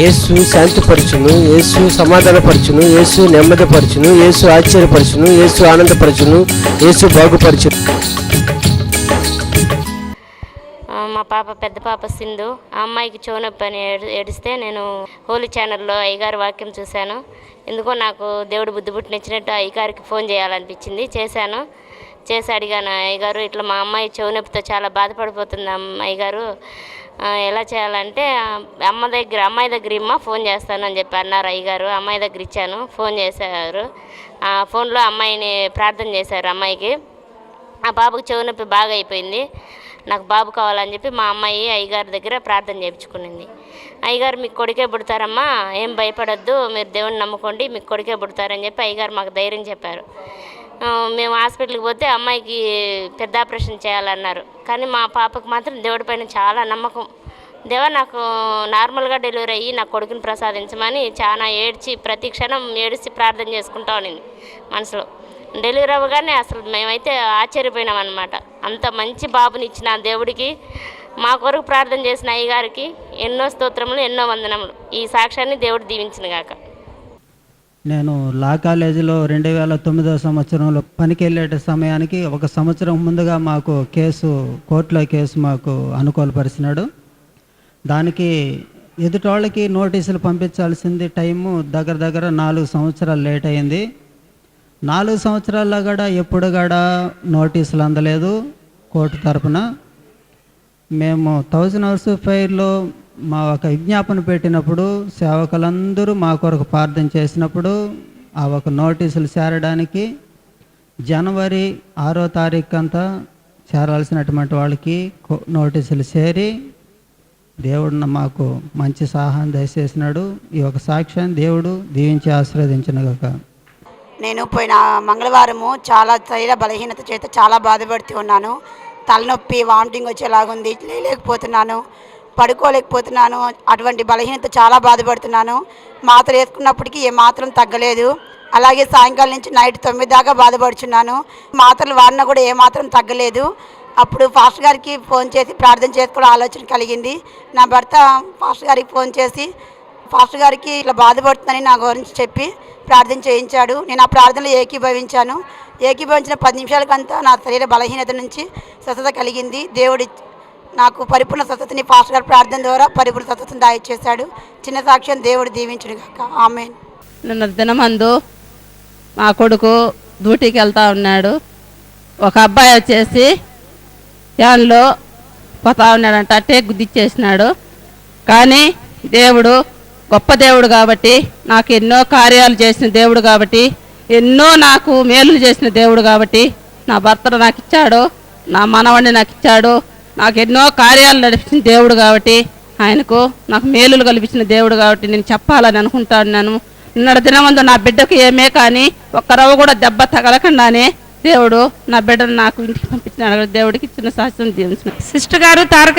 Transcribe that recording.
యేసు శాంతిపరచును యేసు సమాధానపరచును యేసు నెమ్మదిపరచును యేసు ఆశ్చర్యపరచును యేసు ఆనందపరచును యేసు బాగుపరచును. మా పాప పెద్ద పాప సింధు ఆ అమ్మాయికి చెవునొప్పి అని ఏడిస్తే నేను హోలీ ఛానల్లో అయ్యగారి వాక్యం చూశాను. ఎందుకో నాకు దేవుడు బుద్ధి పుట్టినచ్చినట్టు అయ్యగారికి ఫోన్ చేయాలనిపించింది చేశాను. చేసి అడిగాను అయ్యగారు ఇట్లా మా అమ్మాయి చెవునొప్పితో చాలా బాధపడిపోతుంది అమ్మాయి అయ్యగారు ఎలా చేయాలంటే అమ్మ దగ్గర అమ్మాయి దగ్గర ఇమ్మ ఫోన్ చేస్తాను అని చెప్పి అన్నారు అయ్యగారు. అమ్మాయి దగ్గర ఇచ్చాను ఫోన్ చేశారు. ఆ ఫోన్లో అమ్మాయిని ప్రార్థన చేశారు అమ్మాయికి. ఆ బాబుకి చెవు నొప్పి బాగా అయిపోయింది నాకు బాబు కావాలని చెప్పి మా అమ్మాయి అయ్యగారి దగ్గర ప్రార్థన చేయించుకునింది. అయ్యగారు మీకు కొడుకే పుడతారమ్మా ఏం భయపడొద్దు మీరు దేవుని నమ్ముకోండి మీకు కొడుకే పుడతారని చెప్పి అయ్యగారు మాకు ధైర్యం చెప్పారు. మేము హాస్పిటల్కి పోతే అమ్మాయికి పెద్ద ఆపరేషన్ చేయాలన్నారు. కానీ మా పాపకు మాత్రం దేవుడి పైన చాలా నమ్మకం. దేవా నాకు నార్మల్గా డెలివరీ అయ్యి నా కొడుకుని ప్రసాదించమని చాలా ఏడ్చి ప్రతి క్షణం ఏడిచి ప్రార్థన చేసుకుంటా ఉన్నింది మనసులో. డెలివరీ అవ్వగానే అసలు మేమైతే ఆశ్చర్యపోయినాం అనమాట అంత మంచి బాబుని ఇచ్చిన దేవుడికి మా కొరకు ప్రార్థన చేసిన అయ్యగారికి ఎన్నో స్తోత్రములు ఎన్నో వందనములు. ఈ సాక్ష్యాన్ని దేవుడు దీవించిన గాక. నేను లా కాలేజీలో రెండు వేల తొమ్మిదో సంవత్సరంలో పనికి వెళ్ళే సమయానికి ఒక సంవత్సరం ముందుగా మాకు కేసు కోర్టులో కేసు మాకు అనుకూలపరిచినాడు. దానికి ఎదుటోళ్ళకి నోటీసులు పంపించాల్సింది టైము దగ్గర దగ్గర నాలుగు సంవత్సరాలు లేట్ అయింది. నాలుగు సంవత్సరాల్లో కూడా ఎప్పుడు కూడా నోటీసులు అందలేదు కోర్టు తరపున. మేము థౌజండ్ అవర్స్ ఫైర్లో మా ఒక విజ్ఞాపన పెట్టినప్పుడు సేవకులందరూ మా కొరకు ప్రార్థన చేసినప్పుడు ఆ ఒక నోటీసులు చేరడానికి జనవరి ఆరో తారీఖు అంతా చేరాల్సినటువంటి వాళ్ళకి నోటీసులు చేరి దేవుడు మాకు మంచి సహాయం దయచేసినాడు. ఈ ఒక సాక్ష్యాన్ని దేవుడు దీవించి ఆశీర్వదించినగాక. నేను పోయిన మంగళవారము చాలా శరీర బలహీనత చేత చాలా బాధపడుతూ ఉన్నాను. తలనొప్పి వామిటింగ్ వచ్చేలాగుంది. లేలేకపోతున్నాను. పడుకోలేకపోతున్నాను. అటువంటి బలహీనత చాలా బాధపడుతున్నాను. మాత్ర వేసుకున్నప్పటికీ ఏ మాత్రం తగ్గలేదు. అలాగే సాయంకాలం నుంచి నైట్ తొమ్మిది దాకా బాధపడుచున్నాను. మాత్రలు వాడినా కూడా ఏ మాత్రం తగ్గలేదు. అప్పుడు ఫాస్ట్ గారికి ఫోన్ చేసి ప్రార్థన చేసుకోవడం ఆలోచన కలిగింది. నా భర్త ఫాస్ట్ గారికి ఫోన్ చేసి ఫాస్ట్ గారికి ఇట్లా బాధపడుతుందని నా గురించి చెప్పి ప్రార్థన చేయించాడు. నేను ఆ ప్రార్థనలో ఏకీభవించాను. ఏకీభవించిన పది నిమిషాలకంతా నా శరీర బలహీనత నుంచి స్వస్థత కలిగింది. దేవుడి నాకు పరిపూర్ణ స్వస్థతని పాస్టర్ గారు ప్రార్థన ద్వారా పరిపూర్ణ స్వస్థతను దయచేశాడు చిన్న సాక్ష్యం దేవుడు దీవించుడు కాక ఆమె నిన్న దినమందు మా కొడుకు డ్యూటీకి వెళ్తా ఉన్నాడు. ఒక అబ్బాయి వచ్చేసి ఫ్యాన్లో పోతా ఉన్నాడంట అట్టే గుద్దిచ్చేసినాడు. కానీ దేవుడు గొప్ప దేవుడు కాబట్టి నాకు ఎన్నో కార్యాలు చేసిన దేవుడు కాబట్టి ఎన్నో నాకు మేలులు చేసిన దేవుడు కాబట్టి నా భర్తను నాకు ఇచ్చాడు నా మనవడిని నాకు ఇచ్చాడు నాకు ఎన్నో కార్యాలు నడిపించిన దేవుడు కాబట్టి ఆయనకు నాకు మేలులు కల్పించిన దేవుడు కాబట్టి నేను చెప్పాలని అనుకుంటున్నాను. నిన్నటి దినమందు నా బిడ్డకు ఏమే కానీ ఒక్కరవ కూడా దెబ్బ తగలకుండానే దేవుడు నా బిడ్డను నాకు ఇంటికి పంపించిన దేవుడికి చిన్న శాస్త్రం దీవించిన సిస్టర్ గారు తారక